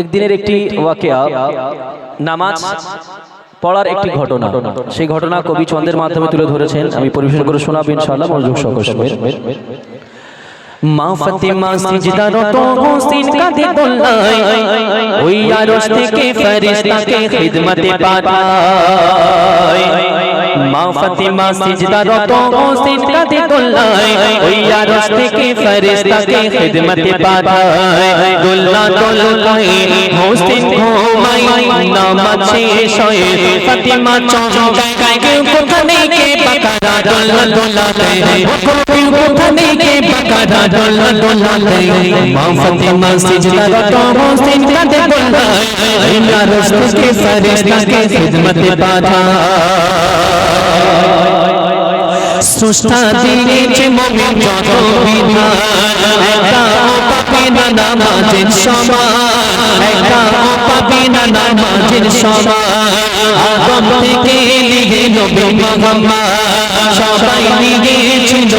একদিনের একটি ওয়াকিয়া নামাজ পড়ার একটি ঘটনা। সেই ঘটনা কবি চন্দের মাধ্যমে তুলে ধরেছেন। আমি পরিবেশন করে শোনাবেন ইনশাআল্লাহ মনোযোগ সহকারে মা ফাতিমা সিজদারত হোসেন কাঁদে দোল্লায় ওই আরশ থেকে ফেরেশতাকে খিদমতে পাঠায় মা ফাতিমা সিজদারত হোসেন কাঁদে দোল্লায় ওই আরশ থেকে ফেরেশতাকে খিদমতে পাঠায় দোল্লা দোল্লায় হোসেন ঘুমায় নামাজ শেষ হয়ে ফাতিমা চমকায় কেউ কোথানে কে বাকারা দোল্লা দোল্লাতে কেউ কোথানে কে বাকারা দোল্লা দোল্লাতে মা ফাতিমা সিজদারত হোসেন কাঁদে দোল্লায় ওই আরশ থেকে ফেরেশতাকে খিদমতে পাঠায় সুস্থা দিয়েছে মমিন যত বিধান একটা পাবে না নামাজের সমান একটা পাবে না নামাজের সমান আদম থেকে লিখে নবী মোহাম্মদ সবাই নিয়েছিল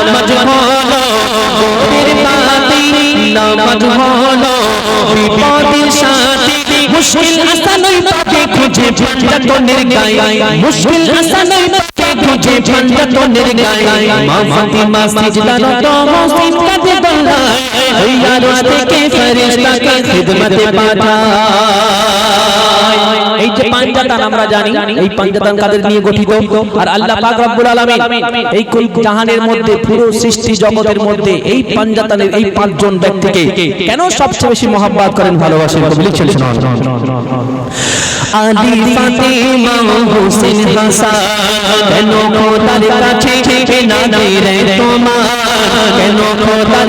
নামাজ হলো গোরের বাতি, নামাজ হলো, বিপদের সাথী মুশকিল আসানই পাবে খুঁজে পাঞ্জাতনের গায়ে, মুশকিল আসানই পাবে খুঁজে পাঞ্জাতনের গায়ে। মা ফাতিমা সিজদারত মুসলিম কাঁদে দোলায় ওই আরশ থেকে ফেরেশতাকে খিদমতে পাঠায় এই যে পাঞ্জাতান আমরা জানি এই পাঞ্জাতান কাদের নিয়ে গঠিত? আর আল্লাহ পাক রব্বুল আলামিন এই কুল জাহানের মধ্যে পুরো সৃষ্টি জগতের মধ্যে এই পাঞ্জাতানের এই পাঁচজন ব্যক্তিকে কেন সবচেয়ে বেশি মহাব্বত করেন ভালোবাসেন কবি লিখছেন আলী ফাতিমা হোসেন হাসান কেন খোদার কাছে না দেই রে তোমার? কেন খোদার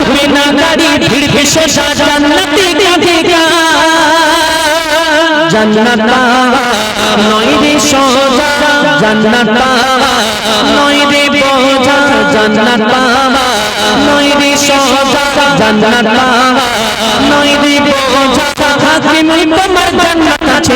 উঠবে না গাড়ি ভিড় ভেসে জান্নাতে কাঁদেগা জান্নাত নয় রে সোজা জান্নাত নয় রে বোঝা। জান্নাত নয় রে সোজা জান্নাত নয় রে বোঝা। হাকিমুল তোমার জান্নাত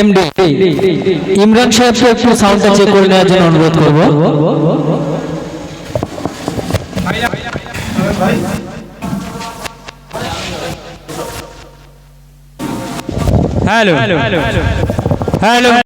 এমডি ইমরান সাহেবকে একটু সাউন্ডটা চেক করে নেওয়ার জন্য অনুরোধ করব। Hello hello